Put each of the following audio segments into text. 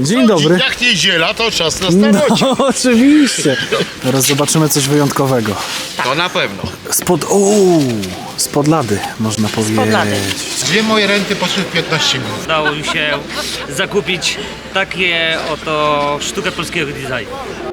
Dzień dobry. Jak niedziela, to czas na starocie. No, oczywiście. Teraz zobaczymy coś wyjątkowego. To na pewno. Spod... Uuu, spod lady, można powiedzieć. lady. Dwie moje renty poszły w 15 minut. udało mi się zakupić takie oto sztukę polskiego designu.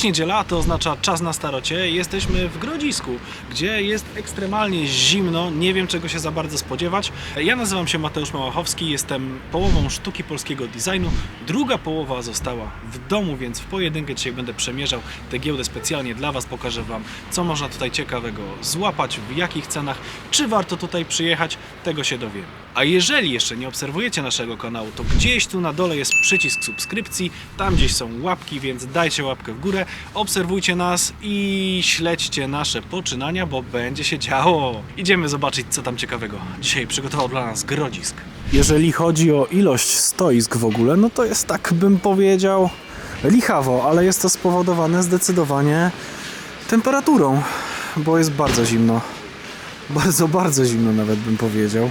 Dziś niedziela, to oznacza czas na starocie. Jesteśmy w Grodzisku, gdzie jest ekstremalnie zimno. Nie wiem czego się za bardzo spodziewać. Ja nazywam się Mateusz Małachowski, jestem połową sztuki polskiego designu. Druga połowa została w domu, więc w pojedynkę dzisiaj będę przemierzał tę giełdę specjalnie dla Was. Pokażę Wam, co można tutaj ciekawego złapać, w jakich cenach, czy warto tutaj przyjechać, tego się dowiemy. A jeżeli jeszcze nie obserwujecie naszego kanału, to gdzieś tu na dole jest przycisk subskrypcji, tam gdzieś są łapki, więc dajcie łapkę w górę, obserwujcie nas i śledźcie nasze poczynania, bo będzie się działo. Idziemy zobaczyć, co tam ciekawego dzisiaj przygotował dla nas Grodzisk. Jeżeli chodzi o ilość stoisk w ogóle, no to jest tak bym powiedział lichawo, ale jest to spowodowane zdecydowanie temperaturą, bo jest bardzo zimno. Bardzo, bardzo zimno nawet bym powiedział.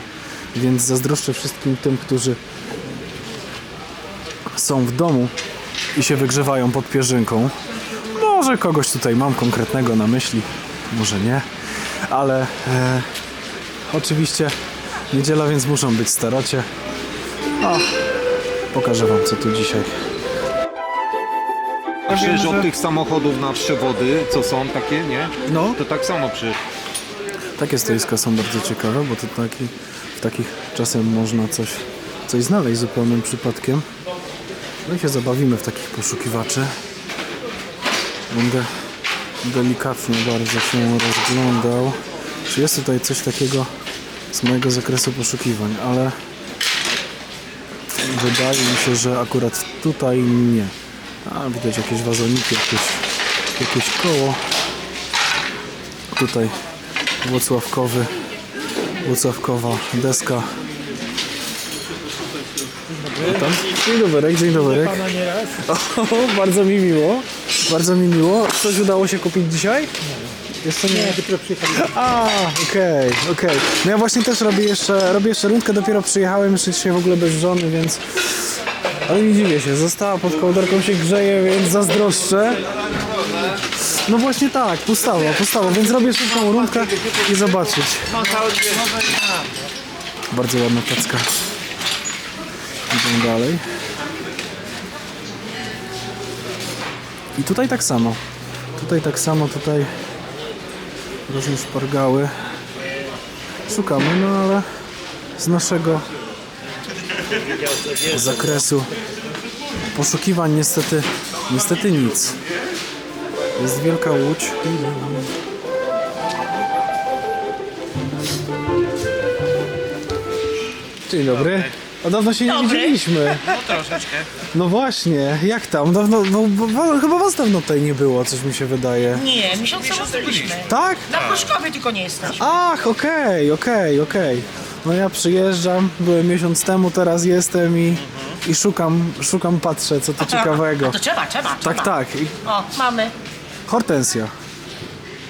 Więc zazdroszczę wszystkim tym, którzy są w domu i się wygrzewają pod pierzynką. Może kogoś tutaj mam konkretnego na myśli, może nie, ale e, oczywiście niedziela, więc muszą być starocie. O, pokażę Wam co tu dzisiaj. Przecież od tych samochodów na przewody, co są takie, nie? No. To tak samo przecież. Takie stoiska są bardzo ciekawe, bo to taki, w takich czasem można coś, coś znaleźć zupełnym przypadkiem. No i się zabawimy w takich poszukiwaczy. Będę delikatnie bardzo się rozglądał. Czy jest tutaj coś takiego z mojego zakresu poszukiwań, ale wydaje mi się, że akurat tutaj nie. A widać jakieś wazoniki, jakieś, jakieś koło. Tutaj Włocławkowy, Włocławkowa deska. Witam. Dzień dobry, dzień dobry. O, bardzo mi miło, bardzo mi miło. Coś udało się kupić dzisiaj? Jeszcze nie. Nie, dopiero przyjechałem. A, okej, okej. No ja właśnie też robię jeszcze, robię jeszcze rundkę, dopiero przyjechałem, jeszcze dzisiaj w ogóle bez żony, więc... Ale nie dziwię się, została pod kołderką się grzeje, więc zazdroszczę. No właśnie tak, pustało, pustało, więc robię szybką rundkę i zobaczyć. Bardzo ładna tacka. Dalej. I tutaj tak samo. Tutaj tak samo, tutaj różne szpargały. Szukamy, no ale z naszego zakresu poszukiwań niestety, niestety nic. Jest wielka łódź. Dzień dobry. A dawno się nie Dobry. widzieliśmy. No troszeczkę. No właśnie, jak tam? Dawno, bo, bo, bo, chyba was dawno tutaj nie było, coś mi się wydaje. Nie, miesiąc temu byliśmy. Tak? Na Pruszkowie tylko nie jesteś. Ach, okej, okej, okej. No ja przyjeżdżam, byłem miesiąc temu, teraz jestem i, i szukam, szukam, patrzę, co tu ciekawego. To trzeba, trzeba, trzeba. Tak, tak. I O, mamy. hortensja.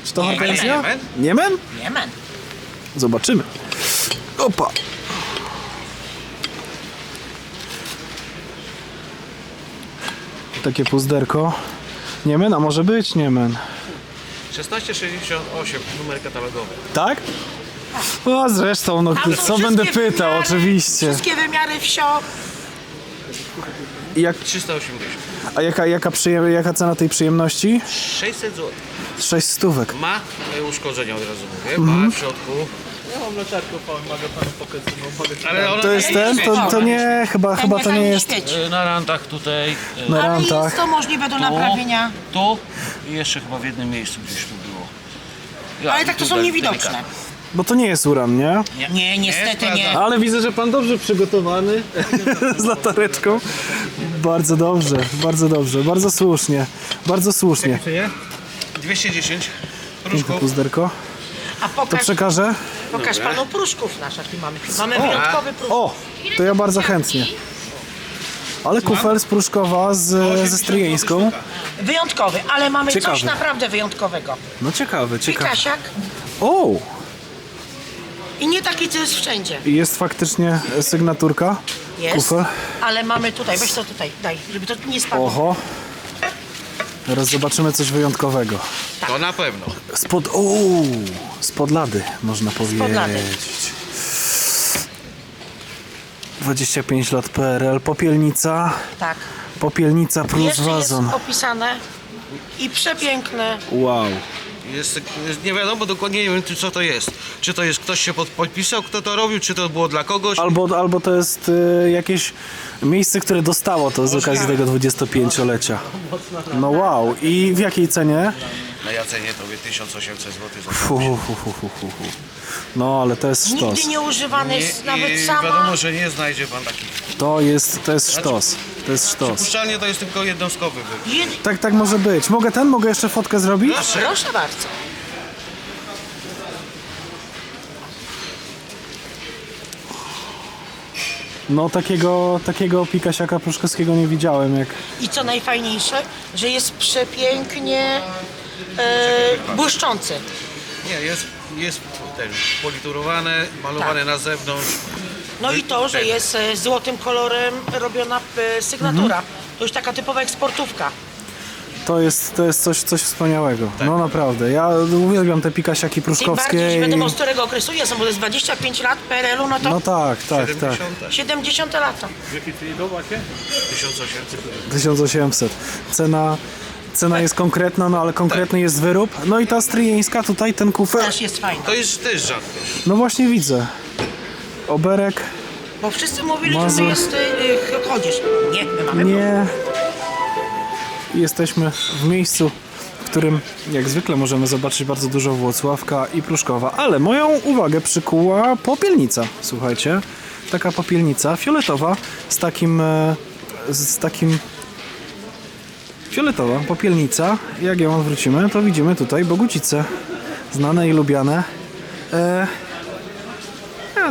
Czy to Nie, hortensja? Niemen. Niemen? Jemen. Zobaczymy. Opa. Takie puzderko. Niemen, a może być Niemen. 1668 numer katalogowy. Tak? No zresztą, no Tam są co będę wszystkie pytał, wymiary, oczywiście. Wszystkie wymiary wsio. Jak, 380. a jaka, jaka, przyjem, jaka cena tej przyjemności? 600 zł. 6 stówek. Ma e, uszkodzenia od razu mówię, Mhm. ma w środku. Ja mam latarkę, mogę panu pokazać. Ale ona To jest ten? To, to nie, chyba, chyba to nie jest świeci. E, Na rantach tutaj, e, na Ale rantach. jest to możliwe do naprawienia. tu i jeszcze chyba w jednym miejscu gdzieś tu było. Ja, Ale i tak to tu są niewidoczne. delikatnie. Bo to nie jest uran, nie? Nie, niestety nie. Ale widzę, że pan dobrze przygotowany z latareczką. Bardzo dobrze, bardzo dobrze, bardzo słusznie, bardzo słusznie. 210. Piękne puzderko. A To pokaż, przekażę. Pokaż panu pruszków nasz, jaki mamy. Mamy wyjątkowy pruszków. O, to ja bardzo chętnie. Ale kufel z Pruszkowa z, ze Stryjeńską. Wyjątkowy, ale mamy coś Ciekawy. naprawdę wyjątkowego. No ciekawy, ciekawy. Pikasiak. O! I nie taki, co jest wszędzie. I Jest faktycznie sygnaturka. Jest, Kufel. ale mamy tutaj, weź to tutaj, daj, żeby to nie spadło. Oho. Teraz zobaczymy coś wyjątkowego. To na pewno. Spod. Uuu, spod lady, można powiedzieć. lady. 25 lat PRL, popielnica. Tak. Popielnica plus Jeszcze jest wazon. opisane i przepiękne. Wow. Jest, jest nie wiadomo dokładnie nie wiem czy- co to jest. Czy to jest ktoś się pod, podpisał, kto to robił, czy to było dla kogoś. Albo, albo to jest y, jakieś miejsce, które dostało to z okazji tego 25-lecia. No wow. I w jakiej cenie? Na ja cenię tobie 1800 zł za Fu, fu, fu, fu, fu, fu. No ale to jest sztos. Nigdy nie używany, jest nawet I sama. wiadomo, że nie znajdzie pan takich. To jest, to jest sztos. To jest sztos. Przypuszczalnie to jest tylko jednostkowy wybór. Jed... Tak, tak może być. Mogę ten? Mogę jeszcze fotkę zrobić? Proszę bardzo. No takiego, takiego pikasiaka pruszkowskiego nie widziałem jak... I co najfajniejsze, że jest przepięknie e, błyszczący. Nie, jest, jest ten politurowane, malowane Tak. na zewnątrz. No i to, że jest e, złotym kolorem robiona e, sygnatura. To już taka typowa eksportówka. To jest, to jest coś, coś wspaniałego. No naprawdę. Ja uwielbiam te pikasiaki Tym pruszkowskie. bardziej, że i- wiadomo z którego okresu jestem, bo to jest 25 lat PRL-u, no to No tak, tak, tak. 70, 70 lata. 1800. 1800. Cena, cena jest konkretna, no ale konkretny jest wyrób. No i ta stryjeńska tutaj, ten kufel. Też jest fajna. To jest też rzadko. No właśnie widzę. Oberek. Bo wszyscy mówili, że Mazur. to jest y, chodzisz. Nie, my mamy Nie. Jesteśmy w miejscu, w którym jak zwykle możemy zobaczyć bardzo dużo Włocławka i Pruszkowa, ale moją uwagę przykuła popielnica. Słuchajcie, taka popielnica fioletowa z takim e, z takim fioletowa popielnica. Jak ją odwrócimy, to widzimy tutaj Bogucice, znane i lubiane. E,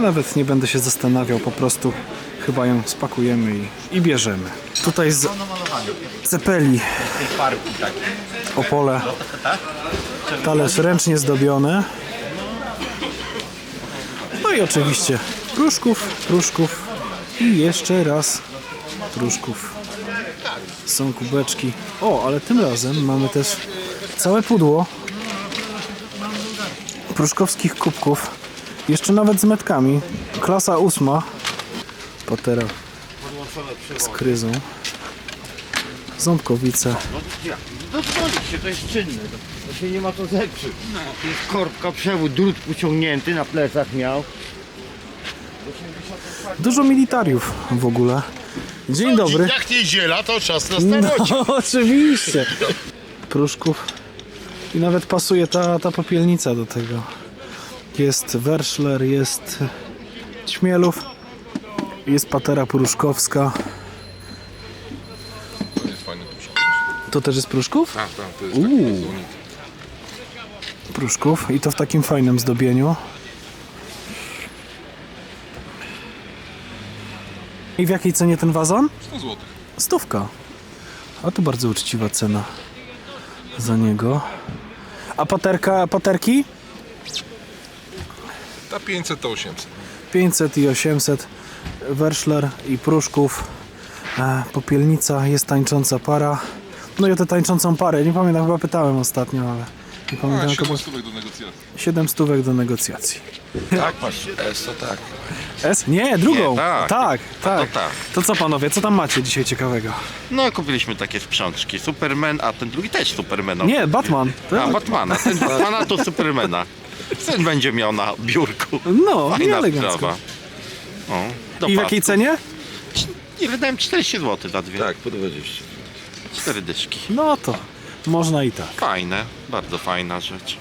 nawet nie będę się zastanawiał, po prostu chyba ją spakujemy i, i bierzemy. Tutaj z cepeli Opole. Talerz ręcznie zdobiony. No i oczywiście pruszków, pruszków i jeszcze raz pruszków. Są kubeczki. O, ale tym razem mamy też całe pudło pruszkowskich kubków. Jeszcze nawet z metkami. Klasa ósma. Patera z kryzą. Ząbkowice. No zgodzi się, to jest czynne. To się nie ma co zepsuć. To jest korbka, przewód, drut uciągnięty na plecach miał. Dużo militariów w ogóle. Dzień dobry. Jak niedziela, to czas na starocie. No, oczywiście. Pruszków. I nawet pasuje ta, ta popielnica do tego. Jest Werszler, jest Śmielów, jest Patera Pruszkowska. To też jest Pruszków? Tak, tak, to jest Uuu. Pruszków i to w takim fajnym zdobieniu. I w jakiej cenie ten wazon? 100 zł. Stówka. A to bardzo uczciwa cena za niego. A paterka, paterki? Ta 500 to 800. 500 i 800. Werszler i Pruszków. E, popielnica, jest tańcząca para. No i o tę tańczącą parę, nie pamiętam, chyba pytałem ostatnio, ale nie pamiętam. A, jaka była. 7 stówek do negocjacji. 7 stówek do negocjacji. Tak, patrz, S to tak. S? Nie, drugą. Nie, tak. tak, tak. tak. To co panowie, co tam macie dzisiaj ciekawego? No, kupiliśmy takie sprzączki. Superman, a ten drugi też Supermana. Nie, Batman. A. Batmana. Ten Batmana to Supermana. Ten będzie miał na biurku. No, Fajna elegancko. sprawa. O, do I w jakiej cenie? Nie wydałem 40 zł za dwie. Tak, po 20. Cztery dyszki. No to można i tak. Fajne, bardzo fajna rzecz.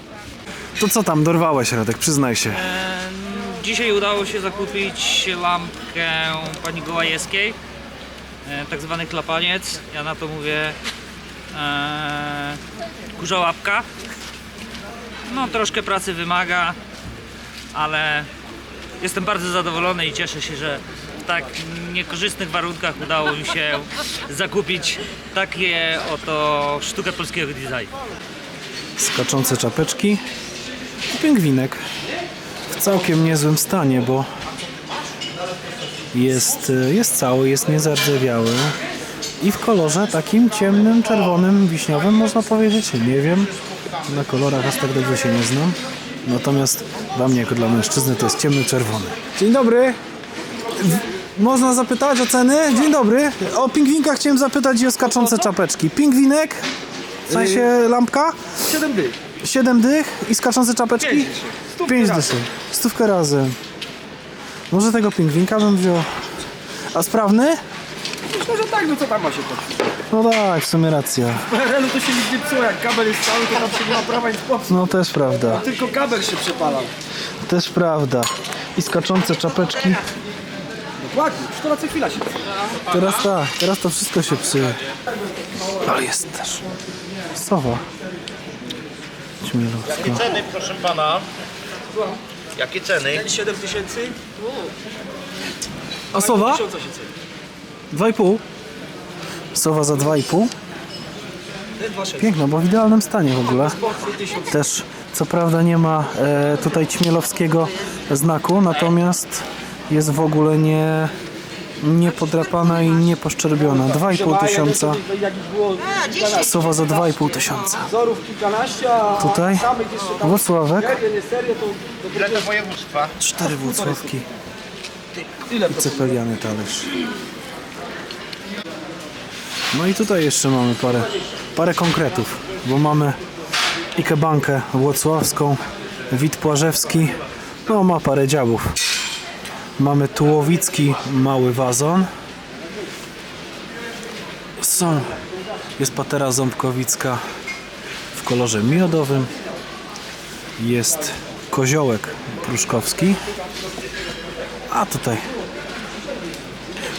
To co tam dorwałeś, Radek? Przyznaj się. Dzisiaj udało się zakupić lampkę pani Gołajewskiej, e, tak zwany klapaniec. Ja na to mówię e, kurza łapka. No troszkę pracy wymaga, ale jestem bardzo zadowolony i cieszę się, że w tak niekorzystnych warunkach udało mi się zakupić takie oto sztukę polskiego designu. Skaczące czapeczki i pingwinek w całkiem niezłym stanie, bo jest, jest cały, jest niezardzewiały i w kolorze takim ciemnym, czerwonym, wiśniowym można powiedzieć. Nie wiem, na kolorach aż tak dobrze się nie znam. Natomiast dla mnie jako dla mężczyzny to jest ciemny czerwony. Dzień dobry. Można zapytać o ceny? Dzień dobry. O pingwinka chciałem zapytać i o skaczące czapeczki. Pingwinek? W sensie lampka? 7 dych. 7 dych i skaczące czapeczki? 5 dyszy. Stówkę razem. Może tego pingwinka bym wziął. A sprawny? Myślę, że tak, no co tam ma się poczuć? No tak, w sumie racja. W PRL-u to się nic nie psuło, jak kabel jest cały, to tam się nie ma prawa nic popsuć. No też prawda. Tylko kabel się przepalał. Też prawda. I skaczące czapeczki. Dokładnie, już to na co chwila się Teraz tak, teraz to wszystko się psuje. Ale jest też sowa. Ćmielowska. Ceny, proszę pana. Jakie ceny? 7 tysięcy? A sowa? 2,5. Sowa za 2,5. Piękna, bo w idealnym stanie w ogóle. Też co prawda nie ma e, tutaj ćmielowskiego znaku, natomiast jest w ogóle nie, nie podrapana i nie poszczerbiona. 2,5 tysiąca. Sowa za 2,5 tysiąca. Tutaj Włocławek. Ile to? Cztery Włocławki. I cepeliany talerz. No i tutaj jeszcze mamy parę, parę konkretów, bo mamy Ikebankę Włocławską, Wit Płażewski, no ma parę dziabów. Mamy Tułowicki mały wazon. Są, jest patera ząbkowicka w kolorze miodowym. Jest koziołek pruszkowski. A tutaj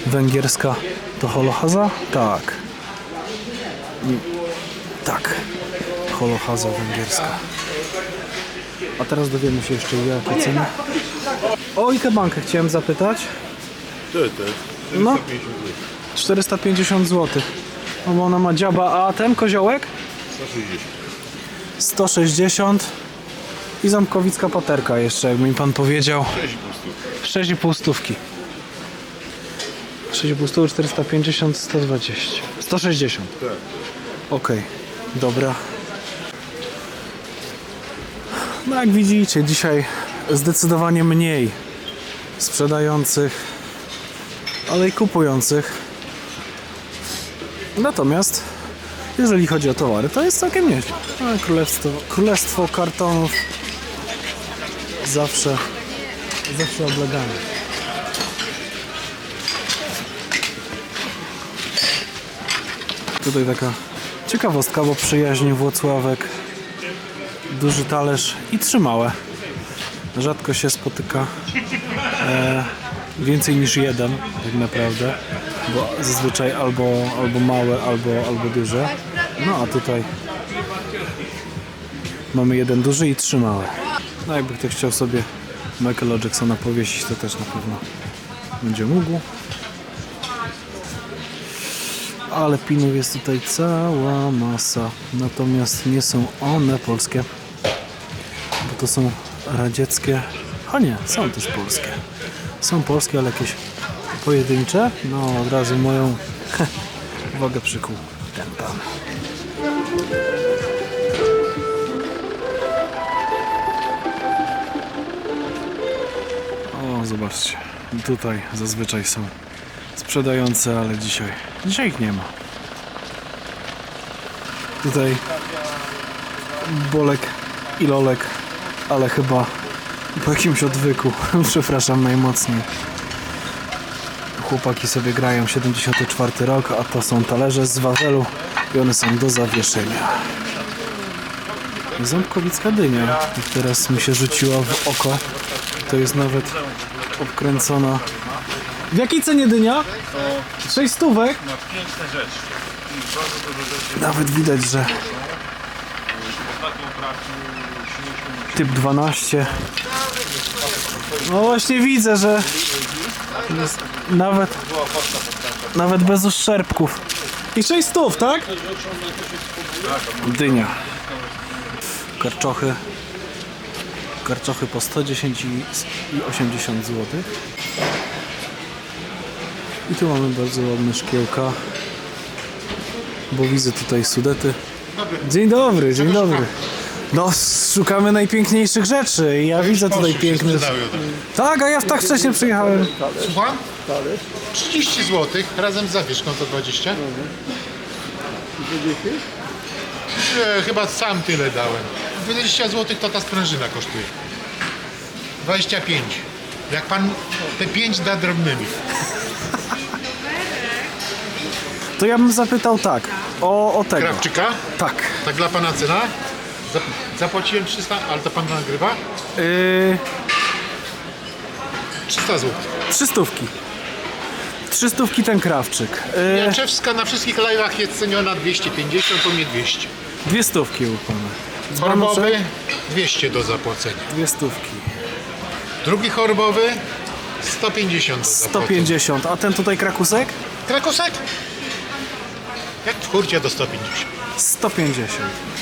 węgierska to holochaza? Tak. Mm, Tak. Holochaza węgierska. A teraz dowiemy się jeszcze jakie ceny. O Ikebankę chciałem zapytać. No. 450 zł. No bo ona ma dziaba, a ten koziołek? 160. 160. I ząbkowicka paterka jeszcze, jakby mi pan powiedział. 6,5 stówki. 6,5 stówy, 450, 120. 160. Tak. Okej, dobra. No jak widzicie, dzisiaj zdecydowanie mniej sprzedających, ale i kupujących. Natomiast jeżeli chodzi o towary, to jest całkiem nieźle. No, królestwo, królestwo kartonów zawsze, zawsze oblegane. Tutaj taka ciekawostka, bo przyjaźni Włocławek, duży talerz i trzy małe. Rzadko się spotyka e, więcej niż jeden, tak naprawdę, bo zazwyczaj albo, albo małe, albo, albo duże. No a tutaj mamy jeden duży i trzy małe. No jakby ktoś chciał sobie Michaela Jacksona powiesić, to też na pewno będzie mógł. Ale pinów jest tutaj cała masa. Natomiast nie są one polskie, bo to są radzieckie. A nie, są też polskie. Są polskie, ale jakieś pojedyncze. No od razu moją uwagę przykuł ten pan. O, zobaczcie. Tutaj zazwyczaj są sprzedające, ale dzisiaj, dzisiaj ich nie ma. Tutaj Bolek i Lolek, ale chyba po jakimś odwyku, przepraszam najmocniej. Chłopaki sobie grają 74 rok, a to są talerze z Wawelu i one są do zawieszenia. Ząbkowicka dynia, teraz mi się rzuciła w oko. To jest nawet obkręcona. W jakiej cenie dynia? 6 stówek? Nawet widać, że typ 12. No właśnie widzę, że jest nawet nawet bez uszczerbków. I 6 stów, tak? Dynia. Karczochy. karczochy po 110 i i 80 zł. I tu mamy bardzo ładne szkiełka, bo widzę tutaj sudety. Dzień dobry, dzień dobry. No, szukamy najpiękniejszych rzeczy i ja widzę tutaj piękne... Tak, a ja tak wcześniej przyjechałem. Słucham? 30 zł razem z zawieszką to 20. E, chyba sam tyle dałem. 20 zł to ta sprężyna kosztuje. 25. Jak pan te 5 da drobnymi. To ja bym zapytał tak, o, o tego. Krawczyka? Tak. Tak dla pana cena? Zap- Zapłaciłem 300, ale to pan nagrywa? Yy, 300 zł. trzystówki. Trzystówki ten krawczyk. Yy, Jaczewska na wszystkich live'ach jest ceniona 250, u mnie 200. dwie stówki u pana. Chorobowy 200 do zapłacenia. Dwie stówki. Drugi chorobowy 150 do zapłacenia. 150. A ten tutaj krakusek? Krakosek? Jak w hurcie do 150. 150.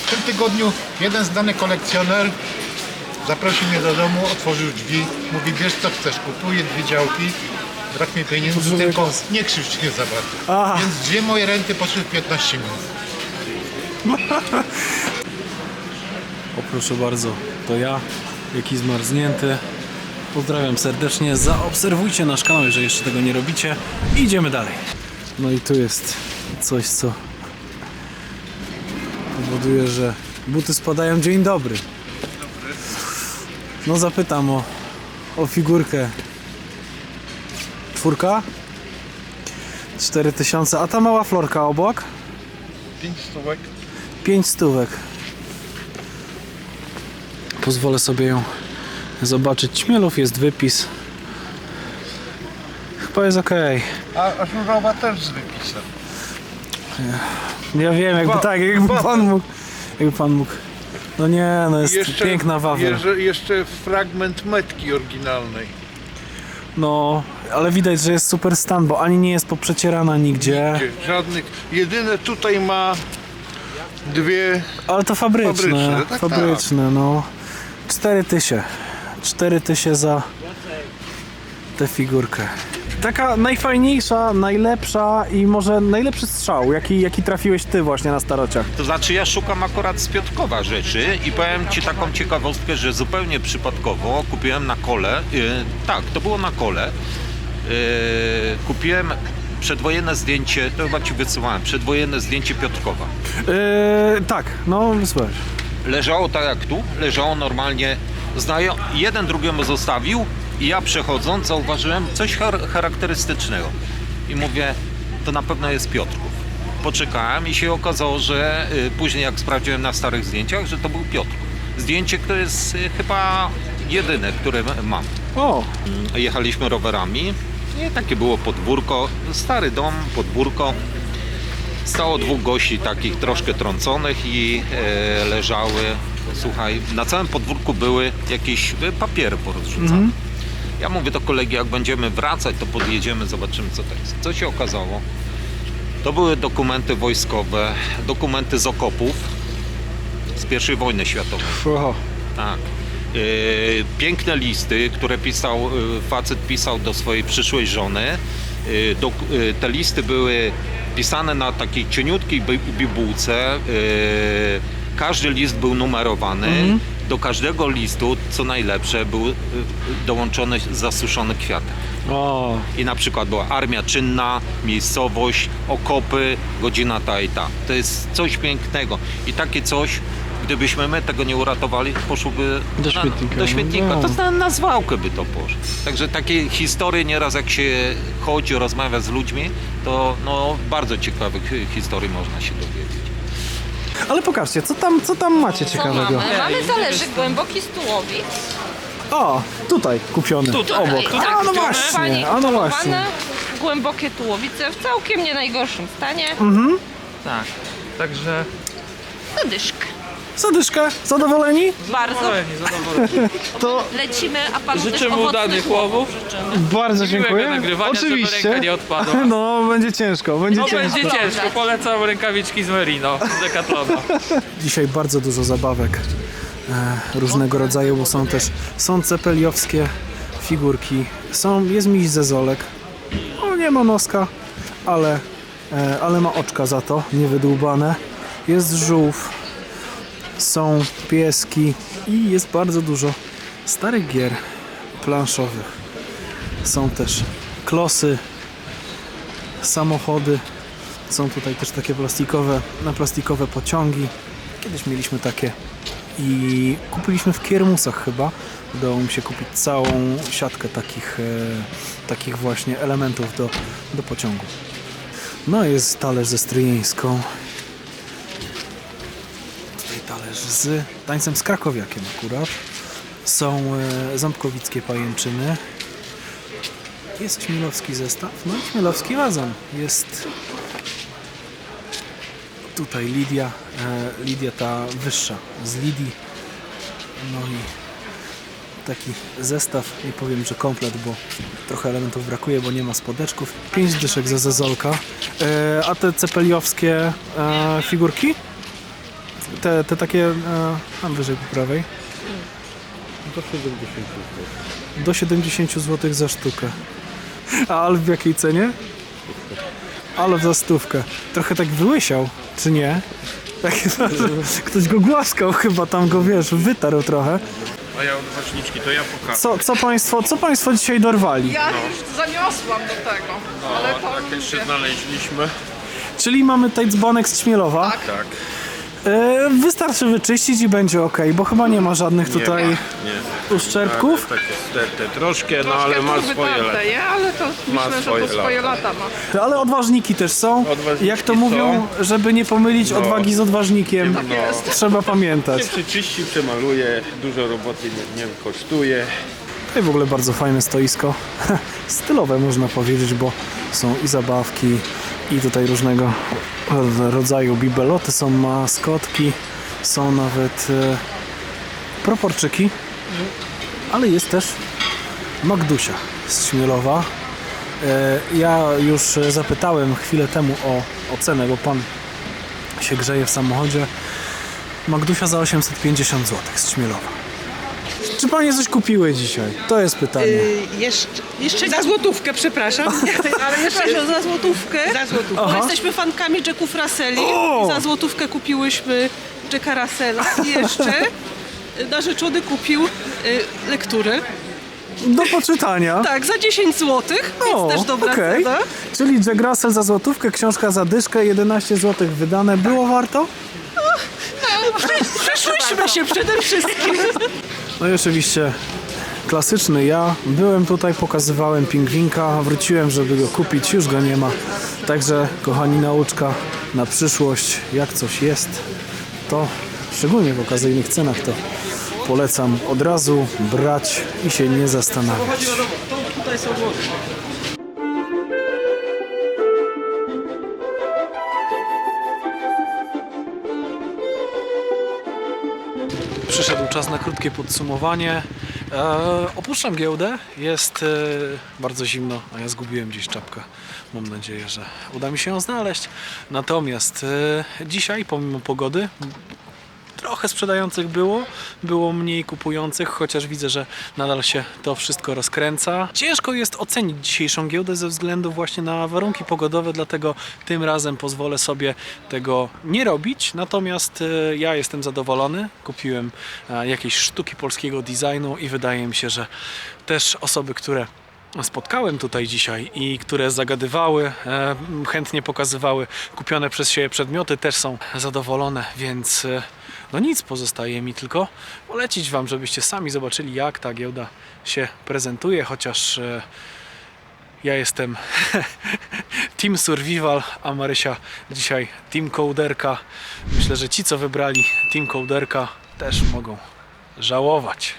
W tym tygodniu jeden znany kolekcjoner zaprosił mnie do domu, otworzył drzwi, mówi wiesz co chcesz, kupuję dwie działki, brak mi pieniędzy, Potrzebuję tylko kasy. nie krzywdź mnie za bardzo. Aha. Więc dwie moje renty poszły w 15 minut. O proszę bardzo, to ja, jaki zmarznięty. Pozdrawiam serdecznie, zaobserwujcie nasz kanał, jeżeli jeszcze tego nie robicie. I idziemy dalej. No i tu jest coś, co powoduje, że buty spadają. Dzień dobry. No zapytam o, o figurkę. Czwórka? 4000, a ta mała florka obok? 5 stówek. 5 stówek. Pozwolę sobie ją zobaczyć. Śmielów jest wypis. Chyba jest ok. A, a żurowa też z wypisem. Ja wiem, jakby tak, jakby pan mógł. Jakby pan mógł. No nie, no jest piękna wawel. Jeszcze, jeszcze fragment metki oryginalnej. No, ale widać, że jest super stan, bo ani nie jest poprzecierana nigdzie. Żadnych. Jedyne tutaj ma dwie Ale to fabryczne. Fabryczne, tak, fabryczne, no. 4000. 4000 za tę figurkę. Taka najfajniejsza, najlepsza i może najlepszy strzał, jaki, jaki trafiłeś ty właśnie na starociach. To znaczy ja szukam akurat z Piotrkowa rzeczy i powiem Ci taką ciekawostkę, że zupełnie przypadkowo kupiłem na kole, yy, tak, to było na kole, yy, kupiłem przedwojenne zdjęcie, to chyba Ci wysyłałem, przedwojenne zdjęcie Piotrkowa. Yy, tak, no wysłałeś. Leżało tak jak tu, leżało normalnie, znają, jeden drugiemu zostawił i ja przechodząc zauważyłem coś char- charakterystycznego i mówię, to na pewno jest Piotrków. Poczekałem i się okazało, że y, później jak sprawdziłem na starych zdjęciach, że to był Piotrków. Zdjęcie, które jest y, chyba jedyne, które mam. O, Jechaliśmy rowerami i takie było podwórko, stary dom, podwórko. Stało dwóch gości takich troszkę trąconych i e, leżały, słuchaj, na całym podwórku były jakieś e, papiery porozrzucane. Ja mówię do kolegi, jak będziemy wracać, to podjedziemy, zobaczymy co to jest. Co się okazało? To były dokumenty wojskowe, dokumenty z okopów z I wojny światowej. Oho. Tak. Yy, piękne listy, które pisał, yy, facet pisał do swojej przyszłej żony. Yy, do, yy, te listy były pisane na takiej cieniutkiej bi- bibułce. Yy, każdy list był numerowany. Do każdego listu, co najlepsze, był yy, dołączony zasuszony kwiatek. O, I na przykład była armia czynna, miejscowość, okopy, godzina ta i ta. To jest coś pięknego. I takie coś, gdybyśmy my tego nie uratowali, poszłoby Do na- śmietnika, do no śmietnika. no. To na, na zwałkę by to poszło. Także takie historie nieraz jak się chodzi, rozmawia z ludźmi, to no, bardzo ciekawych hi- historii można się dowiedzieć. Ale pokażcie, co tam, co tam macie ciekawego? Mamy, mamy talerzyk głęboki z tułowic. O, tutaj kupiony, Tutaj. obok. Tak, A no Pani właśnie, a no właśnie. głębokie tułowice w całkiem nie najgorszym stanie. Tak. Także Zadyszkę. Zadyszkę, zadowoleni? Bardzo. zadowoleni, zadowoleni. To Lecimy, a panu też owocnych udanych łowów łowów. życzymy. bardzo Miłego dziękuję. nagrywania, żeby Oczywiście. ręka nie odpadła. No, będzie ciężko, będzie No ciężko. będzie ciężko, polecam rękawiczki z Merino, z Decathlona. Dzisiaj bardzo dużo zabawek e, różnego rodzaju, bo są też są cepeliowskie figurki, są, jest miś zezolek, o nie ma noska, ale, e, ale ma oczka za to, niewydłubane, jest żółw, są pieski i jest bardzo dużo starych gier planszowych. Są też klosy, samochody. Są tutaj też takie plastikowe, na plastikowe pociągi. Kiedyś mieliśmy takie i kupiliśmy w Kiermusach chyba. Udało mi się kupić całą siatkę takich, e, takich właśnie elementów do, do pociągu. No jest talerz ze stryjeńską. Z tańcem z krakowiakiem akurat. Są e, ząbkowickie pajęczyny. Jest śmielowski zestaw, no i śmielowski wazon. Jest tutaj Lidia, e, Lidia ta wyższa z Lidii. No i taki zestaw, nie powiem, że komplet, bo trochę elementów brakuje, bo nie ma spodeczków. Pięć dyszek za zezolka. E, a te cepeliowskie figurki? Te, te takie, e, tam wyżej po prawej. Do 70 zł za sztukę. A Alf w jakiej cenie? Alf za stówkę. Trochę tak wyłysiał, czy nie? Tak, ktoś go głaskał chyba, tam go wiesz, wytarł trochę. A ja od to ja pokażę. Co, co, państwo, co państwo dzisiaj dorwali? Ja już zaniosłam do tego, ale to tak jeszcze znaleźliśmy. Czyli mamy tutaj dzbanek z Śmielowa. Tak. E, wystarczy wyczyścić i będzie ok, bo chyba nie ma żadnych tutaj Nie. uszczerbków. Tak jest te, te troszkę, no ale ma swoje lata. nie? Ale to myślę, że swoje to swoje lata ma. Ale odważniki też są. Odważniki Jak to są. mówią, żeby nie pomylić odwagi z odważnikiem, trzeba pamiętać. Przeczyści, przemaluje, dużo roboty nie, nie kosztuje. Tutaj w ogóle bardzo fajne stoisko. Stylowe można powiedzieć, bo są i zabawki, i tutaj różnego rodzaju bibeloty, są maskotki, są nawet e, proporczyki, ale jest też Magdusia z Śmielowa. E, ja już zapytałem chwilę temu o, o cenę, bo pan się grzeje w samochodzie. Magdusia za 850 zł z Śmielowa. Czy panie coś kupiły dzisiaj? To jest pytanie. Jeszcze, jeszcze za złotówkę, przepraszam. Ale jeszcze za złotówkę. Za złotówkę. Bo jesteśmy fankami Jacków Russelli. O! I za złotówkę kupiłyśmy Jacka Russella. I jeszcze narzeczony kupił y, lektury. Do poczytania. Tak, za 10 złotych, więc też dobra okej. cena. Czyli Jack Russell za złotówkę, książka za dyszkę, 11 zł wydane. Było warto? Przeszłyśmy się przede wszystkim. No i oczywiście klasyczny ja. Byłem tutaj, pokazywałem pingwinka, wróciłem, żeby go kupić, już go nie ma. Także kochani nauczka na przyszłość, jak coś jest, to szczególnie w okazyjnych cenach to polecam od razu brać i się nie zastanawiać. Tutaj są czas na krótkie podsumowanie. E, opuszczam giełdę, jest e, bardzo zimno, a ja zgubiłem gdzieś czapkę. Mam nadzieję, że uda mi się ją znaleźć. Natomiast e, dzisiaj, pomimo pogody, trochę sprzedających było, było mniej kupujących, chociaż widzę, że nadal się to wszystko rozkręca. Ciężko jest ocenić dzisiejszą giełdę ze względu właśnie na warunki pogodowe, dlatego tym razem pozwolę sobie tego nie robić. Natomiast e, ja jestem zadowolony. Kupiłem e, jakieś sztuki polskiego designu i wydaje mi się, że też osoby, które spotkałem tutaj dzisiaj i które zagadywały, e, chętnie pokazywały kupione przez siebie przedmioty, też są zadowolone, więc no nic, pozostaje mi tylko polecić Wam, żebyście sami zobaczyli jak ta giełda się prezentuje, chociaż e, ja jestem Team Survival, a Marysia dzisiaj Team Coderka. Myślę, że ci co wybrali Team Coderka też mogą żałować.